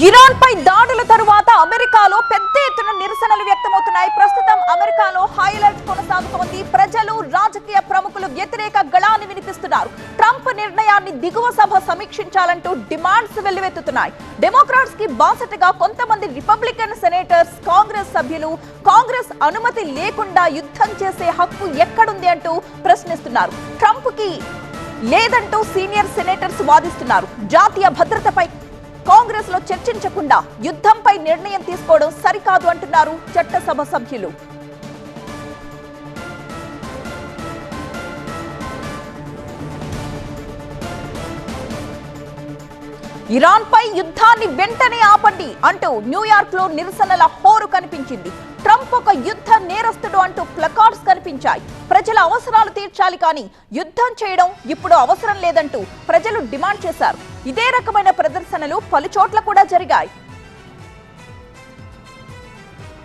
Iran పై దాడుల తరువాత అమెరికాలో పెద్ద ఎత్తున నిరసనలు వ్యక్తమవుతున్నాయి. ప్రస్తుతం అమెరికాలో హై అలర్ట్ కొనసాగుతోంది. ప్రజలు రాజకీయ ప్రముఖులు వ్యతిరేక గళాన్ని వినిపిస్తున్నారు. ట్రంప్ నిర్ణయాన్ని దిగువ సభ సమీక్షించాలంటూ డిమాండ్స్ వెల్లువెత్తుతున్నాయి. డెమోక్రాట్స్కి బాసటగా కొంతమంది రిపబ్లికన్ సెనేటర్స్ కాంగ్రెస్ సభ్యులు కాంగ్రెస్ అనుమతి లేకుండా యుద్ధం చేసే హక్కు ఎక్కడుంది అంటూ ప్రశ్నిస్తున్నారు. ట్రంప్కి లేదంటూ సీనియర్ సెనేటర్స్ వాదిస్తున్నారు. జాతీయ భద్రతపై కాంగ్రెస్లో చర్చించకుండా యుద్ధంపై నిర్ణయం తీసుకోవడం సరికాదు అంటున్నారు చట్టసభ సభ్యులు. ఇరాన్ పై యుద్ధాన్ని వెంటనే ఆపండి అంటూ న్యూయార్క్లో నిరసనల హోరు కనిపించింది. ట్రంప్ ఒక యుద్ధ నేరస్తుడు అంటూ ప్లకార్డ్స్ కనిపించాయి. ప్రజల అవసరాలు తీర్చాలి కానీ యుద్ధం చేయడం ఇప్పుడు అవసరం లేదంటూ ప్రజలు డిమాండ్ చేశారు. ఇదే రకమైన ప్రదర్శనలు పలుచోట్ల కూడా జరిగాయి.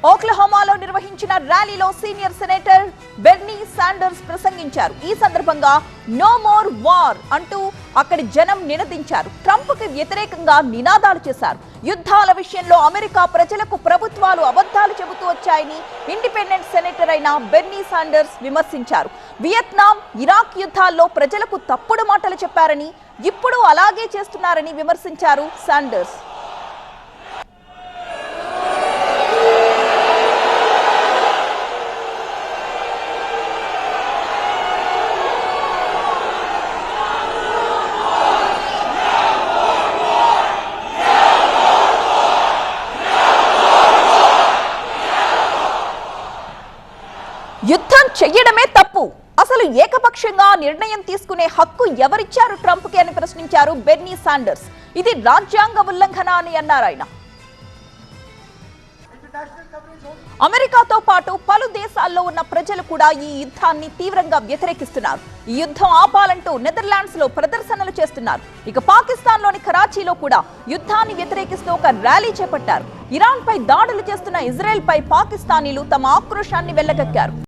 ఓక్లహోమాలో నిర్వహించిన ర్యాలీలో సీనియర్ సెనేటర్ బెర్నీ శాండర్స్ ప్రసంగించారు. ఈ సందర్భంగా నో మోర్ వార్ అంటూ అక్కడి జనం నినదించారు. ట్రంప్కి వ్యతిరేకంగా నినాదాలు చేశారు. యుద్ధాల విషయంలో అమెరికా ప్రజలకు ప్రభుత్వాలు అబద్ధాలు చెబుతూ వచ్చాయని ఇండిపెండెంట్ సెనేటర్ అయిన బెర్నీ శాండర్స్ విమర్శించారు. వియత్నాం ఇరాక్ యుద్ధాల్లో ప్రజలకు తప్పుడు మాటలు చెప్పారని ఇప్పుడు అలాగే చేస్తున్నారని విమర్శించారు శాండర్స్ యుద్ధం చెయ్యడమే తప్పు. అసలు ఏకపక్షంగా నిర్ణయం తీసుకునే హక్కు ఎవరిచ్చారు ట్రంప్కి అని ప్రశ్నించారు బెర్నీ సాండర్స్. ఇది రాజ్యాంగ ఉల్లంఘన అని అన్నారు ఆయన. అమెరికాతో పాటు పలు దేశాల్లో ఉన్న ప్రజలు కూడా ఈ యుద్ధాన్ని తీవ్రంగా వ్యతిరేకిస్తున్నారు. ఈ యుద్ధం ఆపాలంటూ నెదర్లాండ్స్లో ప్రదర్శనలు చేస్తున్నారు. ఇక పాకిస్తాన్లోని కరాచీలో కూడా యుద్ధాన్ని వ్యతిరేకిస్తూ ఒక ర్యాలీ చేపట్టారు. ఇరాన్ పై దాడులు చేస్తున్న ఇజ్రాయెల్ పై పాకిస్తానీలు తమ ఆక్రోశాన్ని వెళ్ళగక్కారు